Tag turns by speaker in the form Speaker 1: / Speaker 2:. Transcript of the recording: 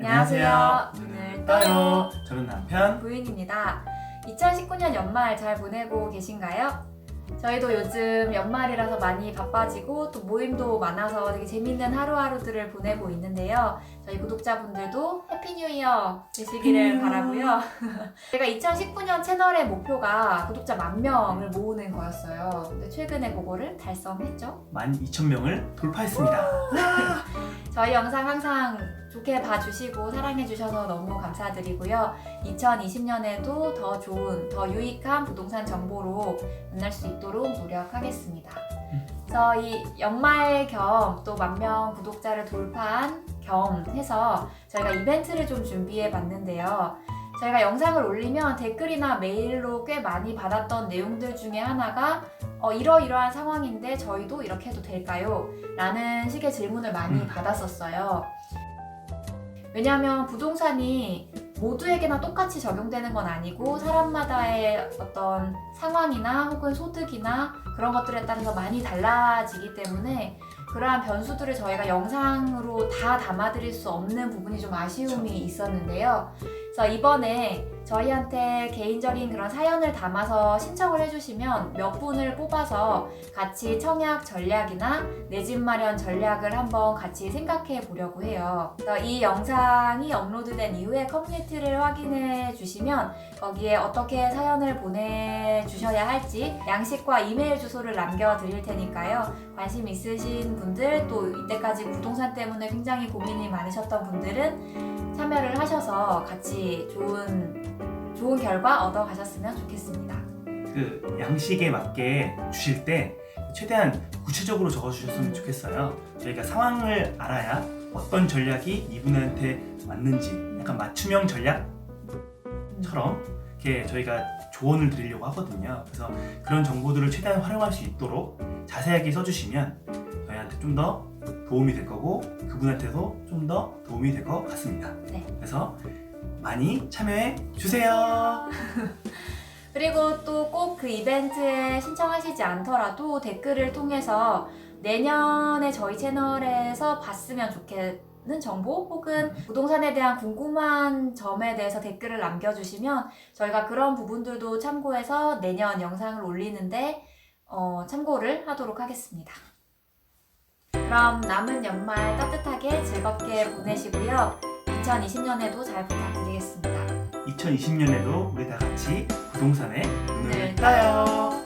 Speaker 1: 안녕하세요. 눈을 떠요.
Speaker 2: 저는 남편.
Speaker 1: 부인입니다. 2019년 연말 잘 보내고 계신가요? 저희도 요즘 연말이라서 많이 바빠지고 또 모임도 많아서 되게 재밌는 하루하루들을 보내고 있는데요. 저희 구독자분들도 해피 뉴 이어 되시기를. 바라고요. 제가 2019년 채널의 목표가 구독자 만 명을 모으는 거였어요. 근데 최근에 그거를 달성했죠.
Speaker 2: 12,000명을 돌파했습니다.
Speaker 1: 저희 영상 항상 좋게 봐주시고 사랑해주셔서 너무 감사드리고요. 2020년에도 더 좋은, 더 유익한 부동산 정보로 만날 수 있도록 노력하겠습니다.
Speaker 2: 음.
Speaker 1: 그래서 이 연말 겸 또 만 명 구독자를 돌파한 겸 해서 저희가 이벤트를 좀 준비해 봤는데요. 저희가 영상을 올리면 댓글이나 메일로 꽤 많이 받았던 내용들 중에 하나가 어, 이러이러한 상황인데 저희도 이렇게 해도 될까요? 라는 식의 질문을 많이
Speaker 2: 음.
Speaker 1: 받았었어요. 왜냐하면 부동산이 모두에게나 똑같이 적용되는 건 아니고 사람마다의 어떤 상황이나 혹은 소득이나 그런 것들에 따라서 많이 달라지기 때문에 그러한 변수들을 저희가 영상으로 다 담아드릴 수 없는 부분이 좀 아쉬움이 있었는데요. 그래서 이번에 저희한테 개인적인 그런 사연을 담아서 신청을 해주시면 몇 분을 뽑아서 같이 청약 전략이나 내 집 마련 전략을 한번 같이 생각해 보려고 해요. 이 영상이 업로드된 이후에 커뮤니티를 확인해 주시면 거기에 어떻게 사연을 보내주셔야 할지 양식과 이메일 주소를 남겨드릴 테니까요. 관심 있으신 분들 또 이때까지 부동산 때문에 굉장히 고민이 많으셨던 분들은 참여를 하셔서 같이 좋은 좋은 결과 얻어 가셨으면 좋겠습니다.
Speaker 2: 그 양식에 맞게 주실 때 최대한 구체적으로 적어주셨으면
Speaker 1: 음.
Speaker 2: 좋겠어요. 저희가 상황을 알아야 어떤 전략이 이분한테 맞는지 약간 맞춤형 전략처럼 이렇게 저희가 조언을 드리려고 하거든요. 그래서 그런 정보들을 최대한 활용할 수 있도록 자세하게 써주시면 저희한테 좀 더 도움이 될 거고 그분한테도 좀 더 도움이 될 것 같습니다.
Speaker 1: 네.
Speaker 2: 그래서 많이 참여해 주세요.
Speaker 1: 그리고 또 꼭 그 이벤트에 신청하시지 않더라도 댓글을 통해서 내년에 저희 채널에서 봤으면 좋겠는 정보 혹은 부동산에 대한 궁금한 점에 대해서 댓글을 남겨주시면 저희가 그런 부분들도 참고해서 내년 영상을 올리는데 어, 참고를 하도록 하겠습니다. 그럼 남은 연말 따뜻하게 즐겁게 보내시고요. 2020년에도 잘 부탁드리겠습니다.
Speaker 2: 2020년에도 우리 다 같이 부동산에 눈을
Speaker 1: 네.
Speaker 2: 따요.